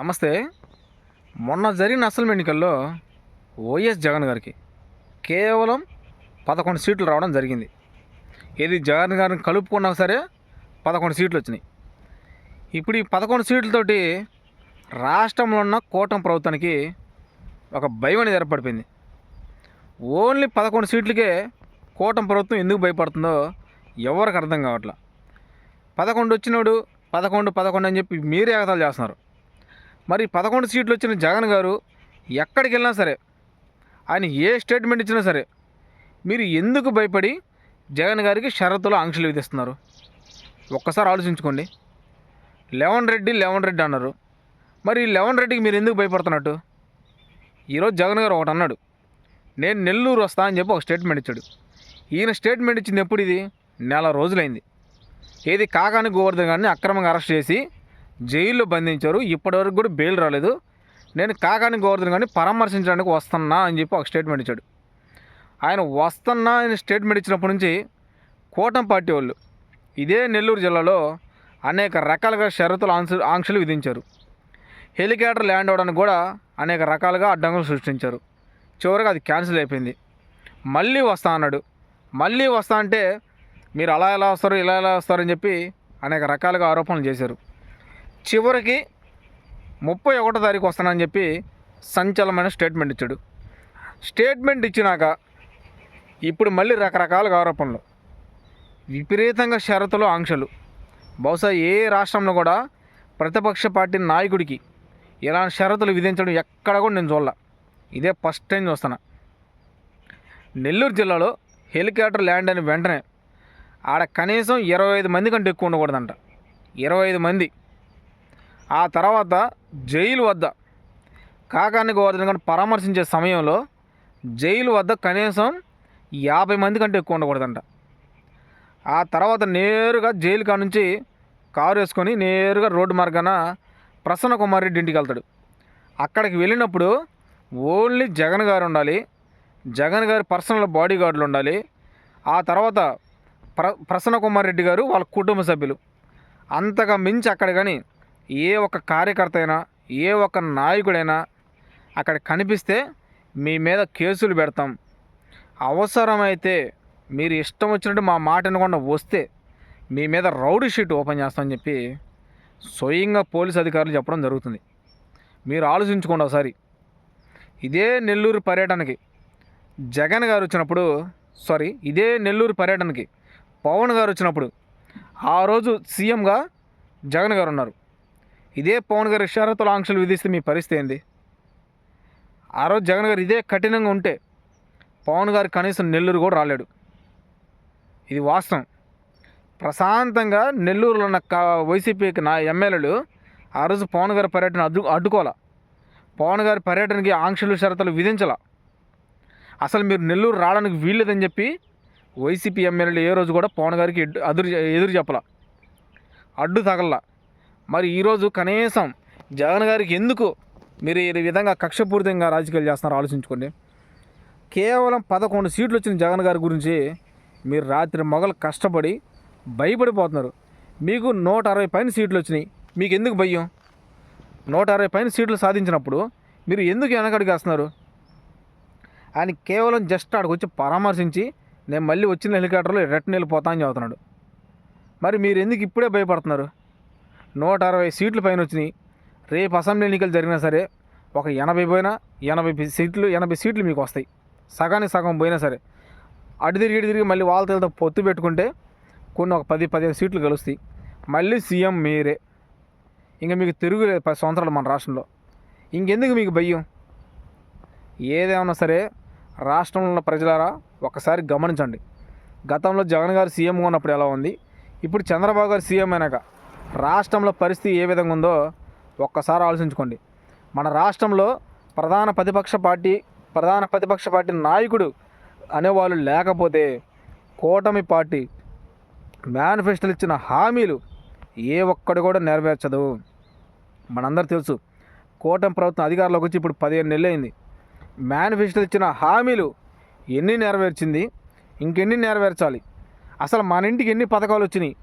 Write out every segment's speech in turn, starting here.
నమస్తే. మొన్న జరిగిన అసలు ఎన్నికల్లో వైఎస్ జగన్ గారికి కేవలం పదకొండు సీట్లు రావడం జరిగింది. ఇది జగన్ గారిని కలుపుకున్నా సరే పదకొండు సీట్లు వచ్చినాయి. ఇప్పుడు ఈ పదకొండు సీట్లతోటి రాష్ట్రంలో ఉన్న కూటమి ప్రభుత్వానికి ఒక భయం అనేది ఏర్పడిపోయింది. ఓన్లీ పదకొండు సీట్లకే కూటమి ప్రభుత్వం ఎందుకు భయపడుతుందో ఎవరికి అర్థం కావట్లా. పదకొండు వచ్చినోడు పదకొండు పదకొండు అని చెప్పి మీరే ఎగతాలు చేస్తున్నారు. మరి పదకొండు సీట్లు వచ్చిన జగన్ గారు ఎక్కడికి వెళ్ళినా సరే ఆయన ఏ స్టేట్మెంట్ ఇచ్చినా సరే మీరు ఎందుకు భయపడి జగన్ గారికి షరతులు ఆంక్షలు విధిస్తున్నారు? ఒక్కసారి ఆలోచించుకోండి. లెవెన్ రెడ్డి లెవెన్ రెడ్డి అన్నారు. మరి లెవెన్ రెడ్డికి మీరు ఎందుకు భయపడుతున్నట్టు? ఈరోజు జగన్ గారు ఒకటి అన్నాడు. నేను నెల్లూరు వస్తా అని చెప్పి ఒక స్టేట్మెంట్ ఇచ్చాడు. ఈయన స్టేట్మెంట్ ఇచ్చింది ఎప్పుడు ఇది? నెల రోజులైంది. ఏది కాకాని గోవర్ధన్ గారిని అక్రమంగా అరెస్ట్ చేసి జైల్లో బంధించారు. ఇప్పటివరకు కూడా బెయిల్ రాలేదు. నేను కాకాని గోవర్ధన్ కానీ పరామర్శించడానికి వస్తున్నా అని చెప్పి ఒక స్టేట్మెంట్ ఇచ్చాడు. ఆయన వస్తున్నా అని స్టేట్మెంట్ ఇచ్చినప్పటి నుంచి కూటమి పార్టీ వాళ్ళు ఇదే నెల్లూరు జిల్లాలో అనేక రకాలుగా షరతులు ఆంక్ష ఆంక్షలు విధించారు. హెలికాప్టర్ ల్యాండ్ అవ్వడానికి కూడా అనేక రకాలుగా అడ్డంకులు సృష్టించారు. చివరికి అది క్యాన్సిల్ అయిపోయింది. మళ్ళీ వస్తా అన్నాడు. మళ్ళీ వస్తా అంటే మీరు అలా ఎలా వస్తారు ఇలా ఎలా వస్తారని చెప్పి అనేక రకాలుగా ఆరోపణలు చేశారు. చివరికి ముప్పై ఒకటో తారీఖు వస్తానని చెప్పి సంచలనమైన స్టేట్మెంట్ ఇచ్చాడు. స్టేట్మెంట్ ఇచ్చినాక ఇప్పుడు మళ్ళీ రకరకాల ఆరోపణలు. విపరీతంగా షరతులు ఆంక్షలు. బహుశా ఏ రాష్ట్రంలో కూడా ప్రతిపక్ష పార్టీ నాయకుడికి ఇలాంటి షరతులు విధించడం ఎక్కడ కూడా నేను చూడాల. ఇదే ఫస్ట్ టైం చూస్తున్నా నెల్లూరు జిల్లాలో హెలికాప్టర్ ల్యాండ్ అని వెంటనే ఆడ కనీసం ఇరవై ఐదు మంది కంటే ఎక్కువ ఉండకూడదంట. ఇరవై ఐదు మంది. ఆ తర్వాత జైలు వద్ద కాకాని గోవర్ధన్ గారిని పరామర్శించే సమయంలో జైలు వద్ద కనీసం యాభై మంది కంటే ఎక్కువ ఉండకూడదంట. ఆ తర్వాత నేరుగా జైలు కాడ నుంచి కారు వేసుకొని నేరుగా రోడ్డు మార్గాన ప్రసన్న కుమార్ రెడ్డి ఇంటికి వెళ్తాడు. అక్కడికి వెళ్ళినప్పుడు ఓన్లీ జగన్ గారు ఉండాలి జగన్ గారి పర్సనల్ బాడీ గార్డులు ఉండాలి ఆ తర్వాత ప్ర ప్రసన్న కుమార్ రెడ్డి గారు వాళ్ళ కుటుంబ సభ్యులు. అంతగా మించి అక్కడ కానీ ఏ ఒక కార్యకర్త అయినా ఏ ఒక నాయకుడైనా అక్కడ కనిపిస్తే మీ మీద కేసులు పెడతాం. అవసరమైతే మీరు ఇష్టం వచ్చినట్టు మా మాట వినకుండా వస్తే మీ మీద రౌడీ షీట్ ఓపెన్ చేస్తామని చెప్పి స్వయంగా పోలీస్ అధికారులు చెప్పడం జరుగుతుంది. మీరు ఆలోచించుకోండి ఒకసారి. ఇదే నెల్లూరు పర్యటనకి. జగన్ గారు వచ్చినప్పుడు సారీ ఇదే నెల్లూరు పర్యటనకి పవన్ గారు వచ్చినప్పుడు ఆ రోజు సీఎంగా జగన్ గారు ఉన్నారు. ఇదే పవన్ గారు షరతుల ఆంక్షలు విధిస్తే మీ పరిస్థితి ఏంది? ఆ రోజు జగన్ గారు ఇదే కఠినంగా ఉంటే పవన్ గారు కనీసం నెల్లూరు కూడా రాలేడు. ఇది వాస్తవం. ప్రశాంతంగా నెల్లూరులో ఉన్న కా వైసీపీకి నా ఎమ్మెల్యేలు ఆ రోజు పవన్ గారి పర్యటన అడ్డు అడ్డుకోవాలా? పవన్ గారి పర్యటనకి ఆంక్షలు షరతులు విధించాల? అసలు మీరు నెల్లూరు రావడానికి వీల్లేదని చెప్పి వైసీపీ ఎమ్మెల్యేలు ఏ రోజు కూడా పవన్ గారికి ఎదురు ఎదురు చెప్పాల? అడ్డు తగల మరి ఈరోజు కనీసం జగన్ గారికి ఎందుకు మీరు ఈ విధంగా కక్షపూరితంగా రాజకీయాలు చేస్తున్నారు ఆలోచించుకోండి. కేవలం పదకొండు సీట్లు వచ్చిన జగన్ గారి గురించి మీరు రాత్రి మొగలు కష్టపడి భయపడిపోతున్నారు. మీకు నూట అరవై పైన సీట్లు వచ్చినాయి. మీకు ఎందుకు భయం? నూట అరవై పైన సీట్లు సాధించినప్పుడు మీరు ఎందుకు వెనకడిగేస్తున్నారు ఆయన కేవలం జస్ట్ ఆడికి వచ్చి పరామర్శించి నేను మళ్ళీ వచ్చిన హెలికాప్టర్లో రిటర్న్ వెళ్ళిపోతా అని చెబుతున్నాడు. మరి మీరు ఎందుకు ఇప్పుడే భయపడుతున్నారు? నూట అరవై సీట్లు పైన వచ్చినాయి. రేపు అసెంబ్లీ ఎన్నికలు జరిగినా సరే ఒక ఎనభై పోయినా ఎనభై సీట్లు ఎనభై సీట్లు మీకు వస్తాయి. సగానికి సగం పోయినా సరే. అటు తిరిగి ఇటు తిరిగి మళ్ళీ వాళ్ళతో పొత్తు పెట్టుకుంటే కొన్ని ఒక పది పదిహేను సీట్లు కలుస్తాయి మళ్ళీ సీఎం మీరే. ఇంకా మీకు తిరుగులేదు పది సంవత్సరాలు మన రాష్ట్రంలో. ఇంకెందుకు మీకు భయం? ఏదేమన్నా సరే రాష్ట్రంలో ఉన్న ప్రజలారా ఒకసారి గమనించండి. గతంలో జగన్ గారు సీఎంగా ఉన్నప్పుడు ఎలా ఉంది? ఇప్పుడు చంద్రబాబు గారు సీఎం అయినాక రాష్ట్రంలో పరిస్థితి ఏ విధంగా ఉందో ఒక్కసారి ఆలోచించుకోండి. మన రాష్ట్రంలో ప్రధాన ప్రతిపక్ష పార్టీ ప్రధాన ప్రతిపక్ష పార్టీ నాయకుడు అనేవాళ్ళు లేకపోతే కూటమి పార్టీ మేనిఫెస్టోలు ఇచ్చిన హామీలు ఏ ఒక్కడు కూడా నెరవేర్చదు. మనందరూ తెలుసు కూటమి ప్రభుత్వం అధికారంలోకి వచ్చి ఇప్పుడు పదిహేను నెలలు అయింది. మేనిఫెస్టోలు ఇచ్చిన హామీలు ఎన్ని నెరవేర్చింది? ఇంకెన్ని నెరవేర్చాలి? అసలు మన ఇంటికి ఎన్ని పథకాలు వచ్చినాయి?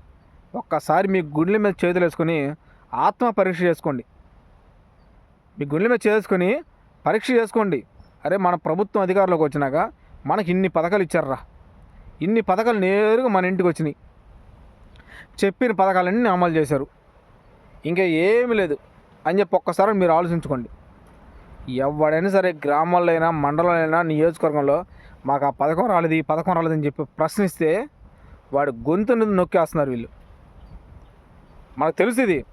ఒక్కసారి మీ గుండెల మీద చేతులు వేసుకొని ఆత్మ పరీక్ష చేసుకోండి. మీ గుండెల మీద చేసుకొని పరీక్ష చేసుకోండి. అరే మన ప్రభుత్వం అధికారంలోకి వచ్చినాక మనకి ఇన్ని పథకాలు ఇచ్చారా ఇన్ని పథకాలు నేరుగా మన ఇంటికి వచ్చినాయి. చెప్పిన పథకాలన్నీ అమలు చేశారు. ఇంకా ఏమీ లేదు అని చెప్పి ఒక్కసారి మీరు ఆలోచించుకోండి. ఎవడైనా సరే గ్రామాల్లో అయినా మండలంలో అయినా నియోజకవర్గంలో మాకు ఆ పథకం రాలేదు ఈ పథకం రాలేదని చెప్పి ప్రశ్నిస్తే వాడు గొంతు నొక్కేస్తున్నారు వీళ్ళు. మనకు తెలుసు ఇది.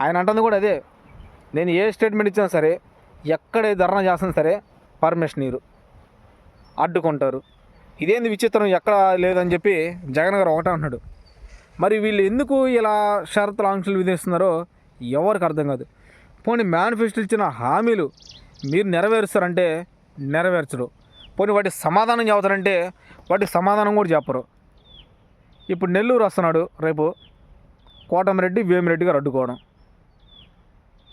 ఆయన అంటుంది కూడా అదే. నేను ఏ స్టేట్మెంట్ ఇచ్చినా సరే ఎక్కడ ధర్నా చేస్తున్నా సరే పర్మిషన్ ఇరు అడ్డుకుంటారు. ఇదేంది విచిత్రం ఎక్కడ లేదని చెప్పి జగన్ గారు ఒకటే అంటున్నాడు. మరి వీళ్ళు ఎందుకు ఇలా షరతులు ఆంక్షలు విధిస్తున్నారో ఎవరికి అర్థం కాదు. పోనీ మేనిఫెస్టో ఇచ్చిన హామీలు మీరు నెరవేరుస్తారంటే నెరవేర్చరు. పోనీ వాటి సమాధానం చెబుతారంటే వాటికి సమాధానం కూడా చెప్పరు. ఇప్పుడు నెల్లూరు వస్తున్నాడు రేపు. కోటమిరెడ్డి వేమిరెడ్డి గారు అడ్డుకోవడం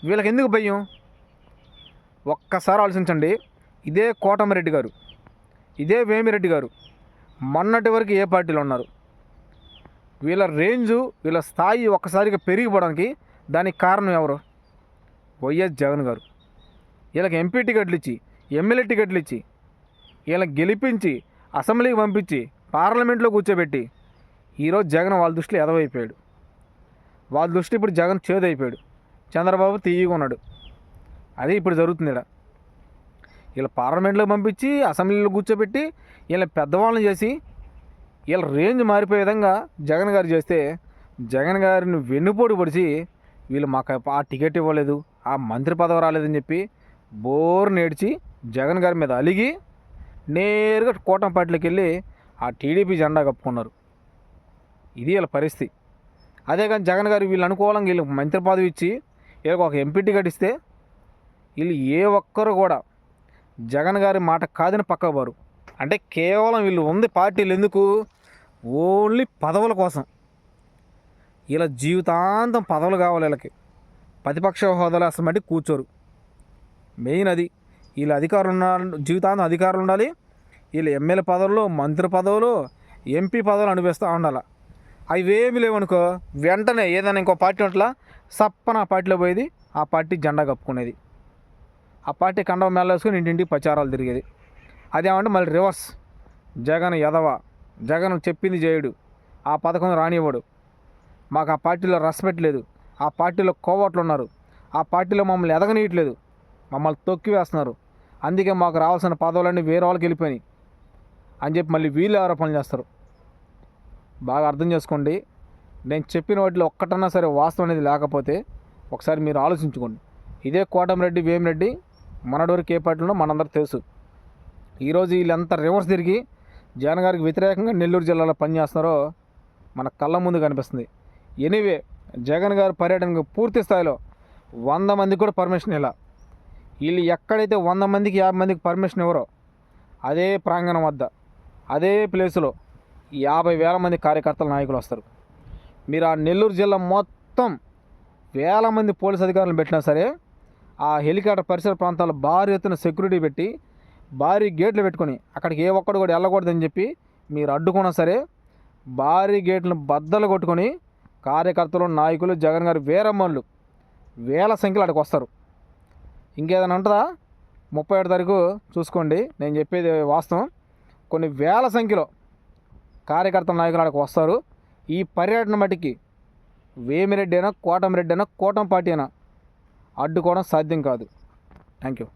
వీళ్ళకి ఎందుకు భయం? ఒక్కసారి ఆలోచించండి. ఇదే కోటమిరెడ్డి గారు. ఇదే వేమిరెడ్డి గారు. మొన్నటి వరకు ఏ పార్టీలో ఉన్నారు? వీళ్ళ రేంజు వీళ్ళ స్థాయి ఒక్కసారిగా పెరిగిపోవడానికి దానికి కారణం ఎవరు? వైఎస్ జగన్ గారు. వీళ్ళకి ఎంపీ టికెట్లు ఇచ్చి ఎమ్మెల్యే టికెట్లు ఇచ్చి వీళ్ళకి గెలిపించి అసెంబ్లీకి పంపించి పార్లమెంట్లో కూర్చోబెట్టి ఈరోజు జగన్ వాళ్ళ దృష్టిలో ఎదవైపోయాడు. వాళ్ళ దృష్టి ఇప్పుడు జగన్ చేదైపోయాడు. చంద్రబాబు తీయగా ఉన్నాడు. అది ఇప్పుడు జరుగుతుంది ఇక్కడ వీళ్ళ పార్లమెంట్లో పంపించి అసెంబ్లీలో కూర్చోబెట్టి వీళ్ళ పెద్దవాళ్ళని చేసి వీళ్ళ రేంజ్ మారిపోయే విధంగా జగన్ గారు చేస్తే జగన్ గారిని వెన్నుపోటు పొడిచి వీళ్ళు మాకు ఆ టికెట్ ఇవ్వలేదు ఆ మంత్రి పదవి రాలేదని చెప్పి బోర్ నేడ్చి జగన్ గారి మీద అలిగి నేరుగా కూటమి వెళ్ళి ఆ టీడీపీ జెండా కప్పుకున్నారు. ఇది వీళ్ళ పరిస్థితి. అదే కానీ జగన్ గారు వీళ్ళు అనుకూలంగా వీళ్ళు మంత్రి పదవి ఇచ్చి వీళ్ళకి ఒక ఎంపీ టికెట్ ఇస్తే వీళ్ళు ఏ ఒక్కరు కూడా జగన్ గారి మాట కాదని పక్కబారు. అంటే కేవలం వీళ్ళు ఉంది పార్టీలు ఎందుకు? ఓన్లీ పదవుల కోసం. ఇలా జీవితాంతం పదవులు కావాలి వీళ్ళకి. ప్రతిపక్ష హోదాలో అసలు మట్టి కూర్చోరు. మెయిన్ అది. వీళ్ళు అధికారులు ఉన్న జీవితాంతం అధికారులు ఉండాలి. వీళ్ళు ఎమ్మెల్యే పదవులు మంత్రి పదవులు ఎంపీ పదవులు అనిపిస్తూ ఉండాలి. అవేమి లేవనుకో వెంటనే ఏదైనా ఇంకో పార్టీ ఉంటలా సప్పన ఆ పార్టీలో పోయేది ఆ పార్టీ జెండా కప్పుకునేది. ఆ పార్టీ కండవ మేళేసుకుని ఇంటింటికి ప్రచారాలు తిరిగేది. అదేమంటే మళ్ళీ రివర్స్. జగన్ ఎదవ జగన్ చెప్పింది చేయడు ఆ పథకం రానివ్వడు. మాకు ఆ పార్టీలో రెస్పెక్ట్ లేదు. ఆ పార్టీలో కోవట్లు ఉన్నారు. ఆ పార్టీలో మమ్మల్ని ఎదగనీయట్లేదు. మమ్మల్ని తొక్కి వేస్తున్నారు. అందుకే మాకు రావాల్సిన పదవులన్నీ వేరే వాళ్ళకి వెళ్ళిపోయినాయి. అని చెప్పి మళ్ళీ వీళ్ళు ఆరోపణలు చేస్తారు. బాగా అర్థం చేసుకోండి. నేను చెప్పిన వాటిలో ఒక్కటన్నా సరే వాస్తవం అనేది లేకపోతే ఒకసారి మీరు ఆలోచించుకోండి. ఇదే కోటమిరెడ్డి వేమిరెడ్డి మనటి వరకు ఏ పార్టీలో మనందరూ తెలుసు. ఈరోజు వీళ్ళంతా రివర్స్ తిరిగి జగన్ గారికి వ్యతిరేకంగా నెల్లూరు జిల్లాలో పనిచేస్తున్నారో మన కళ్ళ ముందు కనిపిస్తుంది. ఎనీవే జగన్ గారు పర్యటనకు పూర్తి స్థాయిలో వంద మందికి కూడా పర్మిషన్ ఇలా వీళ్ళు ఎక్కడైతే వంద మందికి యాభై మందికి పర్మిషన్ ఇవ్వరో అదే ప్రాంగణం వద్ద అదే ప్లేసులో యాభై వేల మంది కార్యకర్తల నాయకులు వస్తారు. మీరు ఆ నెల్లూరు జిల్లా మొత్తం వేల మంది పోలీస్ అధికారులను పెట్టినా సరే ఆ హెలికాప్టర్ పరిసర ప్రాంతాల్లో భారీ ఎత్తున సెక్యూరిటీ పెట్టి భారీ గేట్లు పెట్టుకొని అక్కడికి ఏ ఒక్కడు కూడా వెళ్ళకూడదని చెప్పి మీరు అడ్డుకున్నా సరే భారీ గేట్లను బద్దలు కొట్టుకొని కార్యకర్తలు నాయకులు జగన్ గారు వీరమ్మళ్ళు వేల సంఖ్యలో అక్కడికి వస్తారు. ఇంకేదైనా ఉంటుందా? ముప్పై ఏడు తారీఖు చూసుకోండి. నేను చెప్పేది వాస్తవం. కొన్ని వేల సంఖ్యలో కార్యకర్తల నాయకులు అక్కడికి వస్తారు. ఈ పర్యటన మటుకి వేమిరెడ్డి అయినా కోటమిరెడ్డి అయినా కోటం పార్టీ అయినా అడ్డుకోవడం సాధ్యం కాదు. Thank you